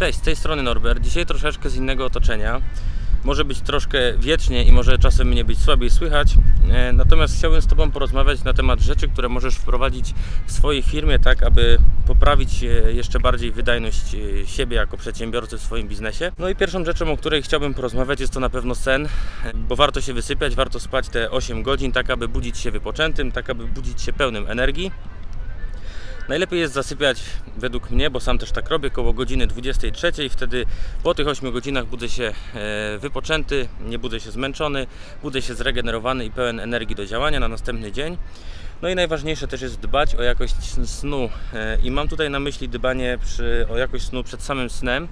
Cześć, z tej strony Norbert. Dzisiaj troszeczkę z innego otoczenia. Może być troszkę wiecznie i może czasem mnie być słabiej słychać. E, Natomiast chciałbym z Tobą porozmawiać na temat rzeczy, które możesz wprowadzić w swojej firmie, tak aby poprawić e, jeszcze bardziej wydajność e, siebie jako przedsiębiorcy w swoim biznesie. No i pierwszą rzeczą, o której chciałbym porozmawiać, jest to na pewno sen, bo warto się wysypiać, warto spać te 8 godzin, tak aby budzić się wypoczętym, tak aby budzić się pełnym energii. Najlepiej jest zasypiać według mnie, bo sam też tak robię, koło godziny 23. Wtedy po tych 8 godzinach budzę się e, wypoczęty, nie budzę się zmęczony, budzę się zregenerowany i pełen energii do działania na następny dzień. No i najważniejsze też jest dbać o jakość snu. E, I mam tutaj na myśli dbanie przy, o jakość snu przed samym snem.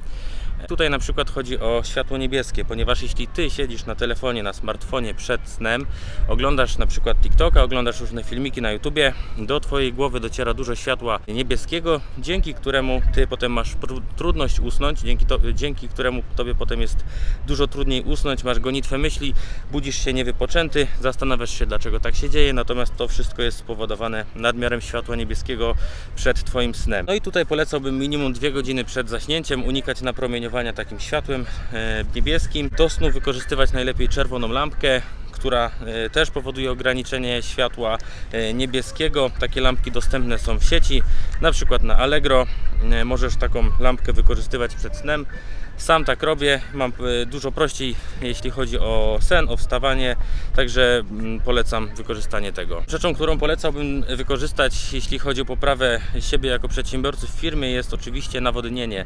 Tutaj na przykład chodzi o światło niebieskie, ponieważ jeśli ty siedzisz na telefonie, na smartfonie przed snem, oglądasz na przykład TikToka, oglądasz różne filmiki na YouTubie, do twojej głowy dociera dużo światła niebieskiego, dzięki któremu ty potem masz trudność usnąć, dzięki, to, dzięki któremu tobie potem jest dużo trudniej usnąć, masz gonitwę myśli, budzisz się niewypoczęty, zastanawiasz się dlaczego tak się dzieje, natomiast to wszystko jest spowodowane nadmiarem światła niebieskiego przed twoim snem. No i tutaj polecałbym minimum dwie godziny przed zaśnięciem unikać napromieniowania takim światłem e, niebieskim. Do snu wykorzystywać najlepiej czerwoną lampkę, która e, też powoduje ograniczenie światła e, niebieskiego. Takie lampki dostępne są w sieci, na przykład na Allegro. Możesz taką lampkę wykorzystywać przed snem. Sam tak robię, mam dużo prościej jeśli chodzi o sen, o wstawanie, także mm, polecam wykorzystanie tego. Rzeczą, którą polecałbym wykorzystać jeśli chodzi o poprawę siebie jako przedsiębiorcy w firmie jest oczywiście nawodnienie.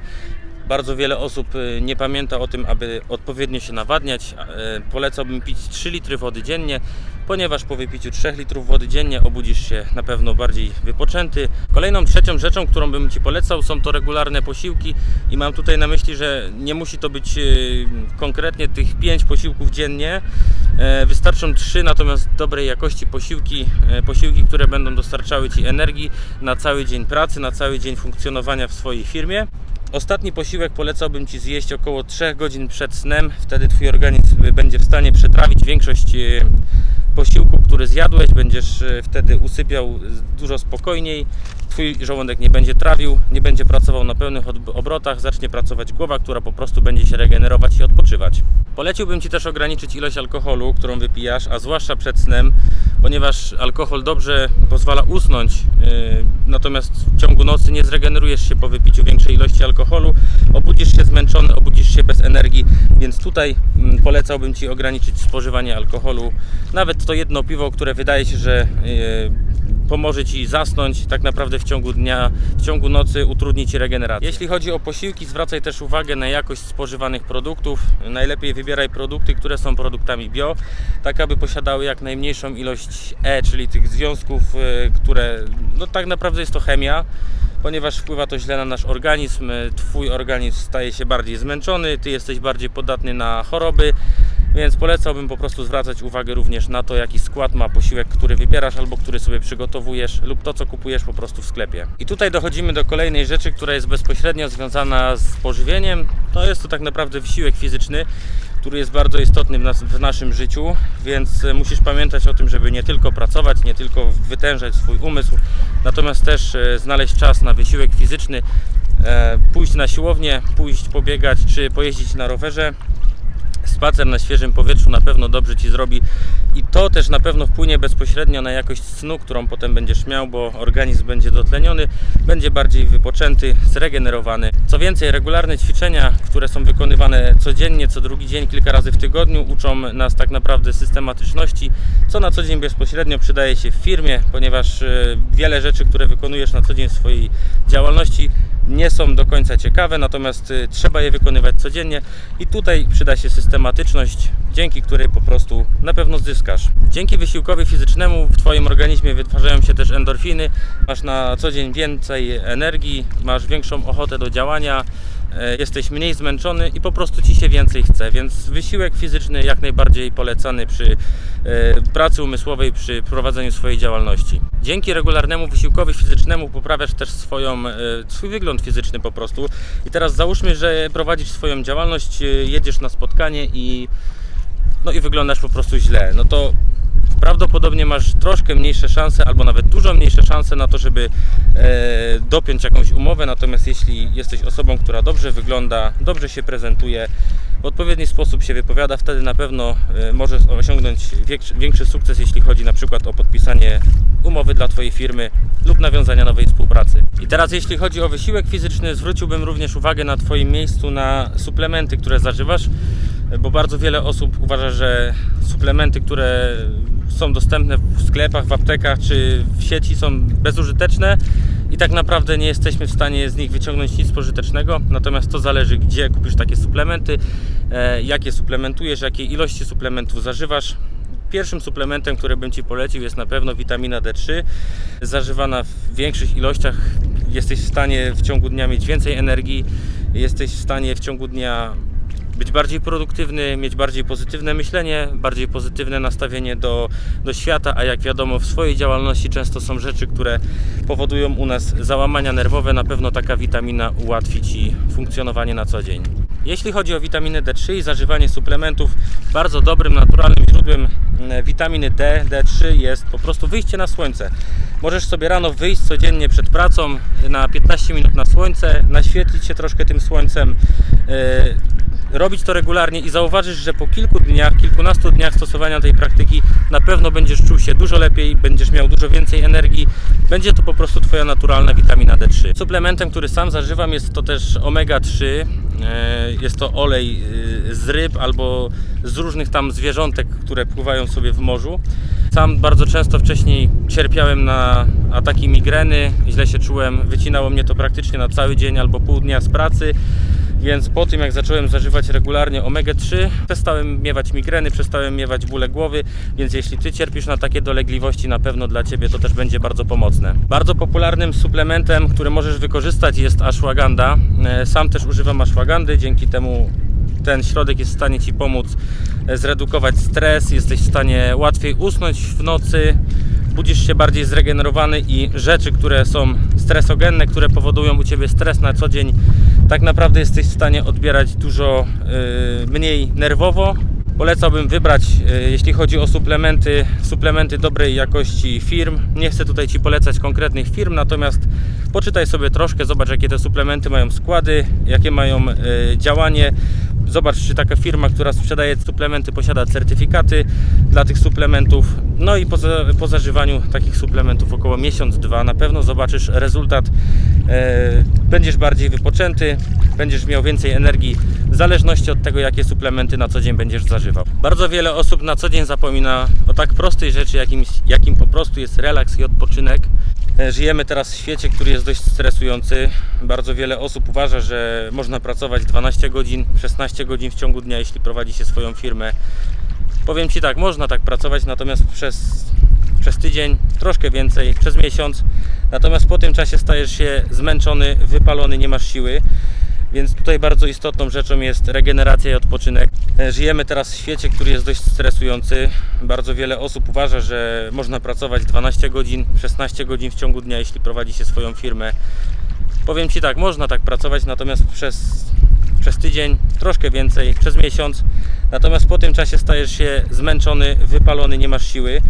Bardzo wiele osób y, nie pamięta o tym, aby odpowiednio się nawadniać. E, Polecałbym pić 3 litry wody dziennie, ponieważ po wypiciu 3 litrów wody dziennie obudzisz się na pewno bardziej wypoczęty. Kolejną trzecią rzeczą, którą bym Ci polecał, są to regularne posiłki i mam tutaj na myśli, że nie musi to być y, konkretnie tych 5 posiłków dziennie. E, Wystarczą 3, natomiast dobrej jakości posiłki, e, posiłki, które będą dostarczały Ci energii na cały dzień pracy, na cały dzień funkcjonowania w swojej firmie. Ostatni posiłek polecałbym Ci zjeść około 3 godzin przed snem. Wtedy Twój organizm będzie w stanie przetrawić większość e, posiłku, który zjadłeś. Będziesz e, wtedy usypiał dużo spokojniej. Twój żołądek nie będzie trawił, nie będzie pracował na pełnych obrotach, zacznie pracować głowa, która po prostu będzie się regenerować i odpoczywać. Poleciłbym Ci też ograniczyć ilość alkoholu, którą wypijasz, a zwłaszcza przed snem, ponieważ alkohol dobrze pozwala usnąć, yy, natomiast w ciągu nocy nie zregenerujesz się po wypiciu większej ilości alkoholu, obudzisz się zmęczony, obudzisz się bez energii, więc tutaj mm, polecałbym Ci ograniczyć spożywanie alkoholu. Nawet to jedno piwo, które wydaje się, że yy, pomoże Ci zasnąć tak naprawdę w ciągu dnia, w ciągu nocy utrudni Ci regenerację. Jeśli chodzi o posiłki, zwracaj też uwagę na jakość spożywanych produktów. Najlepiej wybieraj produkty, które są produktami bio, tak aby posiadały jak najmniejszą ilość E, czyli tych związków, e, które no tak naprawdę jest to chemia. Ponieważ wpływa to źle na nasz organizm, Twój organizm staje się bardziej zmęczony, Ty jesteś bardziej podatny na choroby, więc polecałbym po prostu zwracać uwagę również na to, jaki skład ma posiłek, który wybierasz albo który sobie przygotowujesz, lub to, co kupujesz po prostu w sklepie. I tutaj dochodzimy do kolejnej rzeczy, która jest bezpośrednio związana z pożywieniem. To jest to tak naprawdę wysiłek fizyczny, który jest bardzo istotny w, nas, w naszym życiu, więc e, musisz pamiętać o tym, żeby nie tylko pracować, nie tylko wytężać swój umysł, natomiast też e, znaleźć czas na wysiłek fizyczny, e, pójść na siłownię, pójść pobiegać czy pojeździć na rowerze. Spacer na świeżym powietrzu na pewno dobrze Ci zrobi i to też na pewno wpłynie bezpośrednio na jakość snu, którą potem będziesz miał, bo organizm będzie dotleniony, będzie bardziej wypoczęty, zregenerowany. Co więcej, regularne ćwiczenia, które są wykonywane codziennie, co drugi dzień, kilka razy w tygodniu, uczą nas tak naprawdę systematyczności, co na co dzień bezpośrednio przydaje się w firmie, ponieważ e, wiele rzeczy, które wykonujesz na co dzień w swojej działalności, nie są do końca ciekawe, natomiast y, trzeba je wykonywać codziennie i tutaj przyda się systematyczność, dzięki której po prostu na pewno zyskasz. Dzięki wysiłkowi fizycznemu w Twoim organizmie wytwarzają się też endorfiny, masz na co dzień więcej energii, masz większą ochotę do działania, jesteś mniej zmęczony i po prostu Ci się więcej chce, więc wysiłek fizyczny jak najbardziej polecany przy e, pracy umysłowej, przy prowadzeniu swojej działalności. Dzięki regularnemu wysiłkowi fizycznemu poprawiasz też swoją, e, swój wygląd fizyczny po prostu. I teraz załóżmy, że prowadzisz swoją działalność, e, jedziesz na spotkanie i no i wyglądasz po prostu źle. No to prawdopodobnie masz troszkę mniejsze szanse, albo nawet dużo mniejsze szanse na to, żeby e, dopiąć jakąś umowę. Natomiast jeśli jesteś osobą, która dobrze wygląda, dobrze się prezentuje, w odpowiedni sposób się wypowiada, wtedy na pewno e, możesz osiągnąć większy, większy sukces, jeśli chodzi na przykład o podpisanie umowy dla Twojej firmy lub nawiązania nowej współpracy. I teraz jeśli chodzi o wysiłek fizyczny, zwróciłbym również uwagę na Twoim miejscu na suplementy, które zażywasz, bo bardzo wiele osób uważa, że suplementy, które są dostępne w sklepach, w aptekach czy w sieci są bezużyteczne i tak naprawdę nie jesteśmy w stanie z nich wyciągnąć nic pożytecznego. Natomiast to zależy, gdzie kupisz takie suplementy, e, jakie suplementujesz, jakiej ilości suplementów zażywasz. Pierwszym suplementem, który bym Ci polecił jest na pewno witamina D3. Zażywana w większych ilościach jesteś w stanie w ciągu dnia mieć więcej energii, jesteś w stanie w ciągu dnia być bardziej produktywny, mieć bardziej pozytywne myślenie, bardziej pozytywne nastawienie do, do świata, a jak wiadomo w swojej działalności często są rzeczy, które powodują u nas załamania nerwowe. Na pewno taka witamina ułatwi Ci funkcjonowanie na co dzień. Jeśli chodzi o witaminę D3 i zażywanie suplementów, bardzo dobrym, naturalnym źródłem mm, witaminy D, D3 jest po prostu wyjście na słońce. Możesz sobie rano wyjść codziennie przed pracą na 15 minut na słońce, naświetlić się troszkę tym słońcem, yy, robić to regularnie i zauważysz, że po kilku dniach, kilkunastu dniach stosowania tej praktyki na pewno będziesz czuł się dużo lepiej, będziesz miał dużo więcej energii. Będzie to po prostu Twoja naturalna witamina D3. Suplementem, który sam zażywam jest to też omega-3. E, Jest to olej y, z ryb albo z różnych tam zwierzątek, które pływają sobie w morzu. Sam bardzo często wcześniej cierpiałem na ataki migreny, źle się czułem, wycinało mnie to praktycznie na cały dzień albo pół dnia z pracy. Więc po tym jak zacząłem zażywać regularnie omega-3, przestałem miewać migreny, przestałem miewać bóle głowy, więc jeśli Ty cierpisz na takie dolegliwości, na pewno dla Ciebie to też będzie bardzo pomocne. Bardzo popularnym suplementem, który możesz wykorzystać jest ashwagandha. E, Sam też używam ashwagandy, dzięki temu ten środek jest w stanie Ci pomóc e, zredukować stres, jesteś w stanie łatwiej usnąć w nocy, budzisz się bardziej zregenerowany i rzeczy, które są stresogenne, które powodują u Ciebie stres na co dzień, tak naprawdę jesteś w stanie odbierać dużo y, mniej nerwowo. Polecałbym wybrać, y, jeśli chodzi o suplementy, suplementy dobrej jakości firm. Nie chcę tutaj Ci polecać konkretnych firm, natomiast poczytaj sobie troszkę, zobacz jakie te suplementy mają składy, jakie mają y, działanie. Zobacz, czy taka firma, która sprzedaje suplementy, posiada certyfikaty dla tych suplementów. No i po, po zażywaniu takich suplementów około miesiąc, dwa, na pewno zobaczysz rezultat. E, będziesz bardziej wypoczęty, będziesz miał więcej energii, w zależności od tego, jakie suplementy na co dzień będziesz zażywał. Bardzo wiele osób na co dzień zapomina o tak prostej rzeczy, jakim, jakim po prostu jest relaks i odpoczynek. E, Żyjemy teraz w świecie, który jest dość stresujący. Bardzo wiele osób uważa, że można pracować 12 godzin, 16 godzin w ciągu dnia, jeśli prowadzi się swoją firmę. Powiem Ci tak, można tak pracować, natomiast przez, przez tydzień, troszkę więcej, przez miesiąc. Natomiast po tym czasie stajesz się zmęczony, wypalony, nie masz siły. Więc tutaj bardzo istotną rzeczą jest regeneracja i odpoczynek. E, Żyjemy teraz w świecie, który jest dość stresujący. Bardzo wiele osób uważa, że można pracować 12 godzin, 16 godzin w ciągu dnia, jeśli prowadzi się swoją firmę. Powiem Ci tak, można tak pracować, natomiast przez, przez tydzień, troszkę więcej, przez miesiąc. Natomiast po tym czasie stajesz się zmęczony, wypalony, nie masz siły.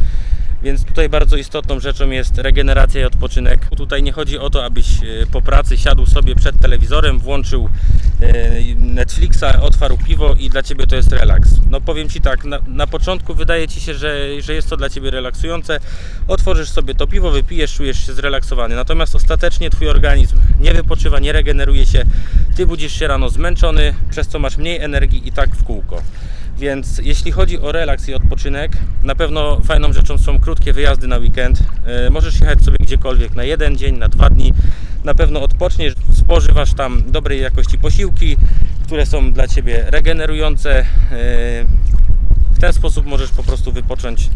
Więc tutaj bardzo istotną rzeczą jest regeneracja i odpoczynek. Tutaj nie chodzi o to, abyś e, po pracy siadł sobie przed telewizorem, włączył e, Netflixa, otwarł piwo i dla Ciebie to jest relaks. No powiem Ci tak, na, na początku wydaje Ci się, że, że jest to dla Ciebie relaksujące. Otworzysz sobie to piwo, wypijesz, czujesz się zrelaksowany. Natomiast ostatecznie Twój organizm nie wypoczywa, nie regeneruje się. Ty budzisz się rano zmęczony, przez co masz mniej energii i tak w kółko. Więc jeśli chodzi o relaks i odpoczynek, na pewno fajną rzeczą są krótkie wyjazdy na weekend. E, Możesz jechać sobie gdziekolwiek na jeden dzień, na dwa dni. Na pewno odpoczniesz, spożywasz tam dobrej jakości posiłki, które są dla Ciebie regenerujące. E, W ten sposób możesz po prostu wypocząć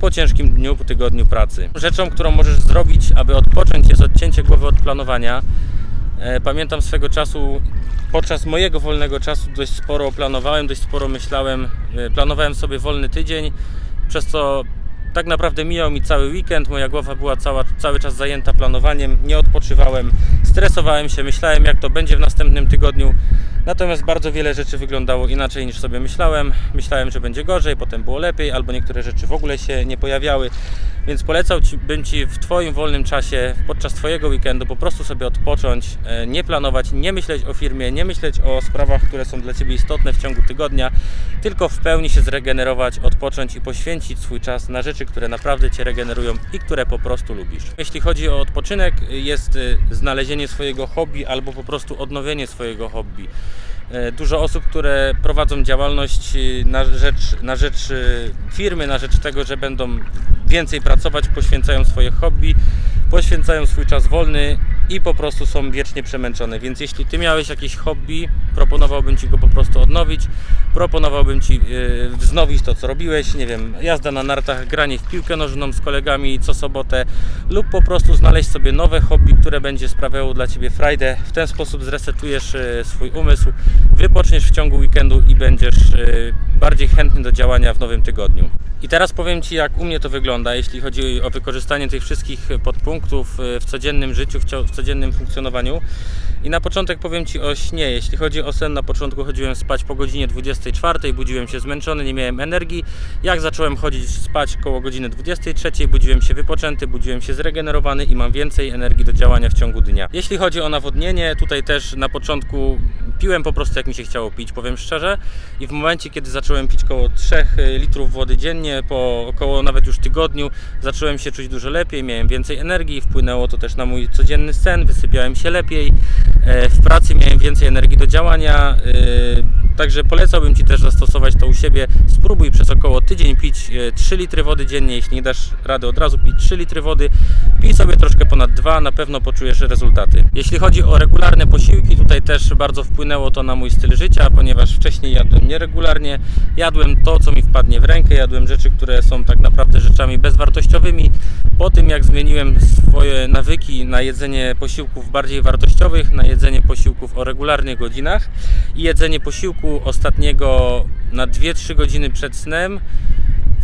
po ciężkim dniu, po tygodniu pracy. Rzeczą, którą możesz zrobić, aby odpocząć, jest odcięcie głowy od planowania. E, Pamiętam swego czasu, podczas mojego wolnego czasu dość sporo planowałem, dość sporo myślałem. E, Planowałem sobie wolny tydzień, przez co tak naprawdę mijał mi cały weekend. Moja głowa była cała, cały czas zajęta planowaniem, nie odpoczywałem, stresowałem się, myślałem jak to będzie w następnym tygodniu. Natomiast bardzo wiele rzeczy wyglądało inaczej niż sobie myślałem. Myślałem, że będzie gorzej, potem było lepiej, albo niektóre rzeczy w ogóle się nie pojawiały. Więc polecałbym Ci w Twoim wolnym czasie, podczas Twojego weekendu, po prostu sobie odpocząć, e, nie planować, nie myśleć o firmie, nie myśleć o sprawach, które są dla Ciebie istotne w ciągu tygodnia, tylko w pełni się zregenerować, odpocząć i poświęcić swój czas na rzeczy, które naprawdę Cię regenerują i które po prostu lubisz. Jeśli chodzi o odpoczynek, jest y, znalezienie swojego hobby albo po prostu odnowienie swojego hobby. E, Dużo osób, które prowadzą działalność y, na rzecz, na rzecz y, firmy, na rzecz tego, że będą więcej pracować, poświęcają swoje hobby, poświęcają swój czas wolny i po prostu są wiecznie przemęczone. Więc jeśli Ty miałeś jakieś hobby, proponowałbym Ci go po prostu odnowić. Proponowałbym Ci yy, wznowić to, co robiłeś, nie wiem, jazda na nartach, granie w piłkę nożną z kolegami co sobotę lub po prostu znaleźć sobie nowe hobby, które będzie sprawiało dla Ciebie frajdę. W ten sposób zresetujesz yy, swój umysł, wypoczniesz w ciągu weekendu i będziesz yy, bardziej chętny do działania w nowym tygodniu. I teraz powiem Ci, jak u mnie to wygląda, jeśli chodzi o wykorzystanie tych wszystkich podpunktów y, w codziennym życiu, w, codziennym funkcjonowaniu. I na początek powiem Ci o śnie. Jeśli chodzi o sen, na początku chodziłem spać po godzinie 24, budziłem się zmęczony, nie miałem energii. Jak zacząłem chodzić spać koło godziny 23, budziłem się wypoczęty, budziłem się zregenerowany i mam więcej energii do działania w ciągu dnia. Jeśli chodzi o nawodnienie, tutaj też na początku piłem po prostu jak mi się chciało pić, powiem szczerze. I w momencie, kiedy zacząłem pić około 3 litrów wody dziennie, po około nawet już tygodniu, zacząłem się czuć dużo lepiej, miałem więcej energii, wpłynęło to też na mój codzienny sen, wysypiałem się lepiej. E, W pracy miałem więcej energii do działania, e, także polecałbym Ci też zastosować to u siebie. Spróbuj przez około tydzień pić e, 3 litry wody dziennie, jeśli nie dasz rady od razu pić 3 litry wody, pij sobie troszkę ponad 2, na pewno poczujesz rezultaty. Jeśli chodzi o regularne posiłki, tutaj też bardzo wpłynęło to na mój styl życia, ponieważ wcześniej jadłem nieregularnie, jadłem to, co mi wpadnie w rękę, jadłem rzeczy, które są tak naprawdę rzeczami bezwartościowymi. Po tym, jak zmieniłem swoje nawyki na jedzenie posiłków bardziej wartościowych, na jedzenie posiłków o regularnych godzinach i jedzenie ostatniego na 2-3 godziny przed snem,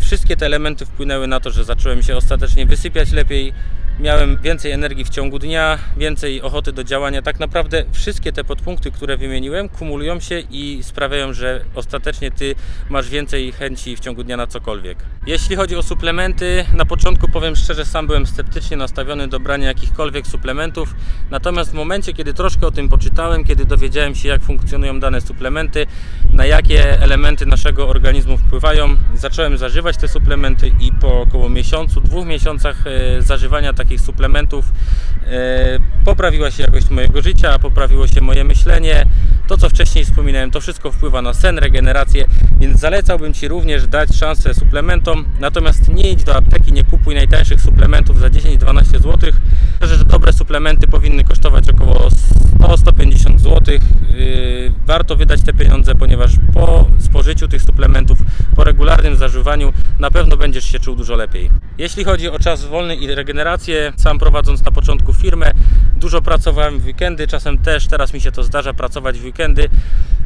wszystkie te elementy wpłynęły na to, że zacząłem się ostatecznie wysypiać lepiej, miałem więcej energii w ciągu dnia, więcej ochoty do działania. Tak naprawdę wszystkie te podpunkty, które wymieniłem, kumulują się i sprawiają, że ostatecznie ty masz więcej chęci w ciągu dnia na cokolwiek. Jeśli chodzi o suplementy, na początku powiem szczerze, sam byłem sceptycznie nastawiony do brania jakichkolwiek suplementów. Natomiast w momencie, kiedy troszkę o tym poczytałem, kiedy dowiedziałem się, jak funkcjonują dane suplementy, na jakie elementy naszego organizmu wpływają, zacząłem zażywać te suplementy i po około miesiącu, dwóch miesiącach e, zażywania takich suplementów e, poprawiła się jakość mojego życia, poprawiło się moje myślenie. To, co wcześniej wspominałem, to wszystko wpływa na sen, regenerację, więc zalecałbym Ci również dać szansę suplementom. Natomiast nie idź do apteki, nie kupuj najtańszych suplementów za 10-12 zł. Myślę, że dobre suplementy powinny kosztować około 100-150 zł. Yy, Warto wydać te pieniądze, ponieważ po spożyciu tych suplementów, po regularnym zażywaniu, na pewno będziesz się czuł dużo lepiej. Jeśli chodzi o czas wolny i regenerację, sam prowadząc na początku firmę, dużo pracowałem w weekendy, czasem też teraz mi się to zdarza pracować w weekendy.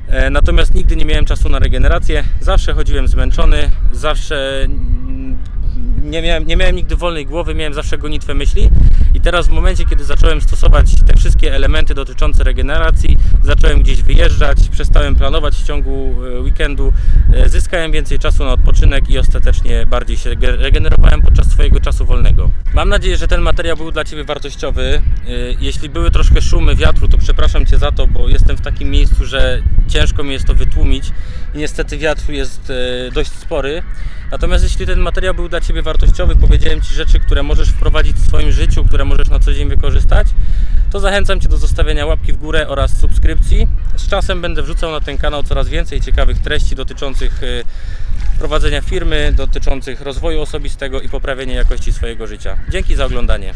E, Natomiast nigdy nie miałem czasu na regenerację. Zawsze chodziłem zmęczony, zawsze mm, nie miałem, nie miałem nigdy wolnej głowy, miałem zawsze gonitwę myśli. Teraz w momencie, kiedy zacząłem stosować te wszystkie elementy dotyczące regeneracji, zacząłem gdzieś wyjeżdżać, przestałem planować w ciągu e, weekendu, e, zyskałem więcej czasu na odpoczynek i ostatecznie bardziej się ge- regenerowałem podczas swojego czasu wolnego. Mam nadzieję, że ten materiał był dla Ciebie wartościowy. E, Jeśli były troszkę szumy wiatru, to przepraszam Cię za to, takim miejscu, że ciężko mi jest to wytłumić i niestety wiatr jest e, dość spory. Natomiast jeśli ten materiał był dla Ciebie wartościowy, powiedziałem Ci rzeczy, które możesz wprowadzić w swoim życiu, które możesz na co dzień wykorzystać, to zachęcam Cię do zostawienia łapki w górę oraz subskrypcji. Z czasem będę wrzucał na ten kanał coraz więcej ciekawych treści dotyczących e, prowadzenia firmy, dotyczących rozwoju osobistego i poprawienia jakości swojego życia. Dzięki za oglądanie.